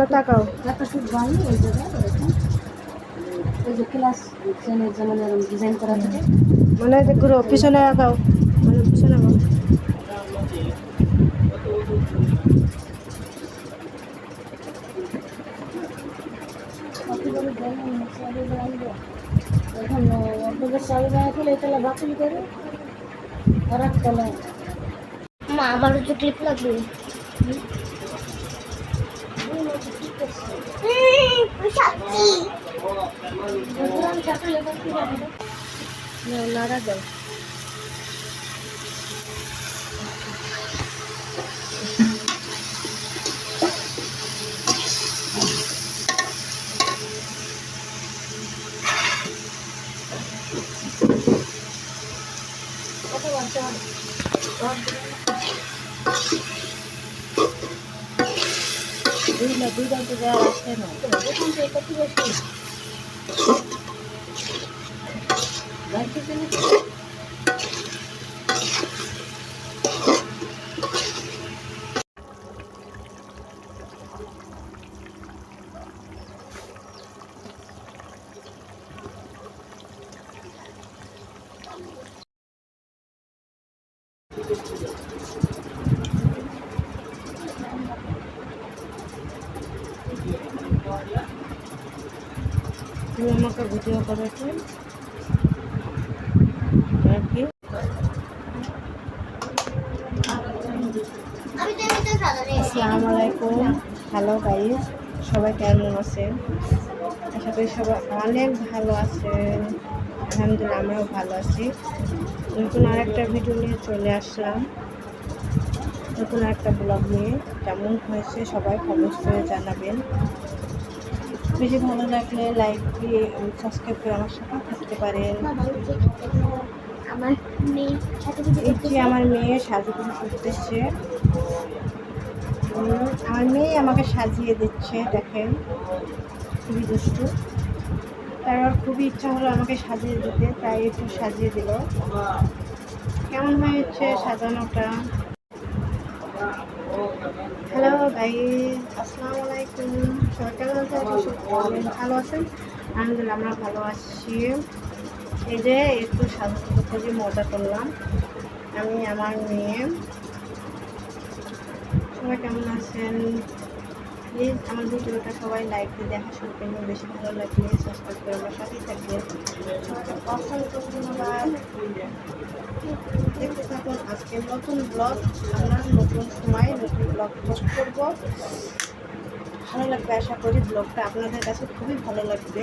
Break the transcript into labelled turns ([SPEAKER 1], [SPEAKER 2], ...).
[SPEAKER 1] পিছনে তাকাও।
[SPEAKER 2] একটা শুট বানি ওই জায়গায় ওই যে ক্লাস চেনের যেমন ডিজাইন করা থাকে।
[SPEAKER 1] মানে যে ঘুরো পিছনে আঁকাও মানে পিছনে আঁকাও
[SPEAKER 2] এখন আপনাদের শাড়ি বানাতে এটা বাতিল করে আর একটা
[SPEAKER 3] মা আমার হচ্ছে ক্লিপ লাগবে।
[SPEAKER 1] নাড়া দাও
[SPEAKER 2] দুই না দুই দাম তো দেওয়ার আসছে না
[SPEAKER 1] তুমি আমাকে ভিডিও করেছ আর কি আসসালামু আলাইকুম হ্যালো গাইস সবাই কেমন আছেন? আশা করি সবাই অনেক ভালো আছেন। আলহামদুলিল্লাহ আমরাও ভালো আছি। নতুন আরেকটা ভিডিও নিয়ে চলে আসলাম। নতুন একটা ব্লগ নিয়ে। কেমন হয়েছে সবাই কমেন্ট করে জানাবেন। বেশি ভালো লাগলে লাইক দিয়ে সাবস্ক্রাইব করে আমার সাথে থাকতে পারেন।
[SPEAKER 3] আমার মেয়ে
[SPEAKER 1] এই যে আমার মেয়ে আমার মেয়ে আমাকে সাজিয়ে দিচ্ছে, দেখেন। খুবই দুষ্টু। তার খুবই ইচ্ছা হলো আমাকে সাজিয়ে দিতে, তাই একটু সাজিয়ে দিল। কেমন হয়েছে সাজানোটা? হ্যালো গাইজ আসসালামু আলাইকুম। সবাই কেমন আছেন আশা করি সবাই ভালো আছেন? আলহামদুলিল্লাহ, আমরা ভালো আছি। এই যে একটু সাজুগুজু করে মজা করলাম। আমি, আমার মেয়ে। সবাই কেমন আছেন? প্লিজ আমার ভিডিওটা সবাই লাইক দিয়ে দেখা শুরু করবেন বেশি ভালো লাগলে সাবস্ক্রাইব করে আমার থাকবেন। সবাইকে অসংখ্য ধন্যবাদ। দেখতে থাকুন আজকে নতুন ব্লগ আমরা নতুন সময় নতুন ব্লগ পোস্ট করব। ভালো লাগবে আশা করি ব্লগটা। আপনাদের কাছে খুবই ভালো লাগবে।